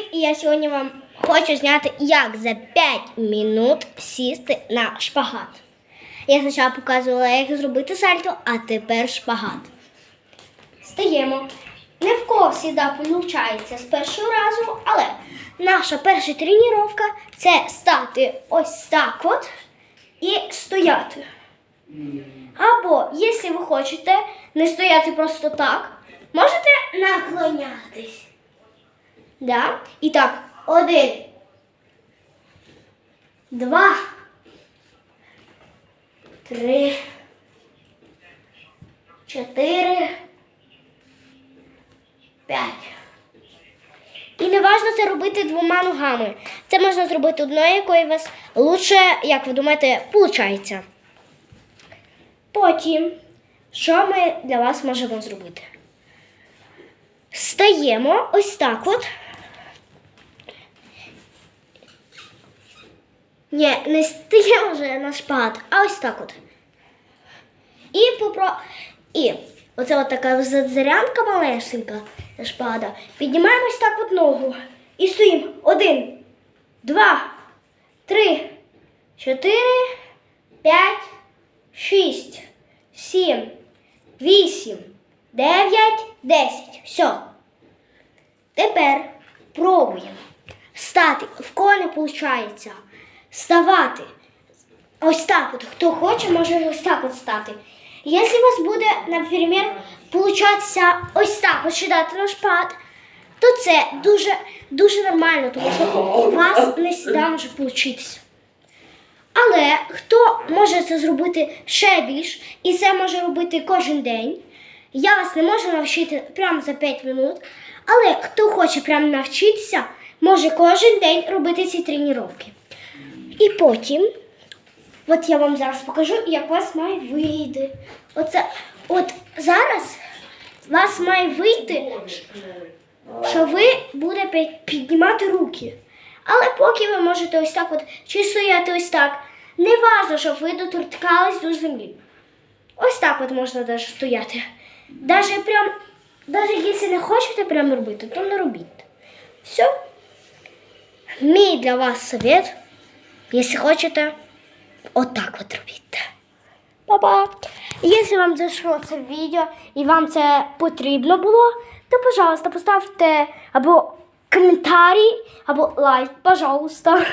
привіт! І я сьогодні вам хочу зняти, як за 5 минут сісти на шпагат. Я спочатку показувала, як зробити сальто, а тепер шпагат. Стаємо. Не в кого завжди виходить з першого разу, але наша перша тренування це стати ось так от і стояти. Або, якщо ви хочете не стояти просто так, можете наклонятись. Да? І так, один, два, три, чотири, п'ять. І не важливо це робити двома ногами. Це можна зробити одною, якою у вас лучше, як ви думаєте, виходить. Потім, що ми для вас можемо зробити? Стаємо ось так от. Ні, не стаємо вже на шпагат, а ось так от. І попро... І оце от така зазарянка малесенька шпагата. Піднімаємо ось так от ногу. І стоїмо. Один, два, три, чотири, п'ять, шість, сім, вісім, дев'ять, десять. Все. Тепер пробуємо стати. В кого виходить. Ставати. Ось так от. Хто хоче, може ось так от стати. Якщо у вас буде, наприклад, получатися ось так от сідати на шпат, то це дуже, дуже нормально, тому що у вас не завжди може получитися. Але хто може це зробити ще більш, і це може робити кожен день, я вас не можу навчити прямо за 5 минут, але хто хоче прямо навчитися, може кожен день робити ці тренування. І потім, от я вам зараз покажу, як вас має вийти. Оце, от зараз вас має вийти, що ви будете піднімати руки. Але поки ви можете ось так от чи стояти ось так, не важливо, щоб ви доторкались до землі. Ось так от можна навіть стояти. Даже прям, даже якщо не хочете прямо робити, то не робіть. Все. Мій для вас совет, якщо хочете, отак от робіть. Па-па! Якщо вам зайшло це відео і вам це потрібно було, то, пожалуйста, поставте або коментарі, або лайк, пожалуйста.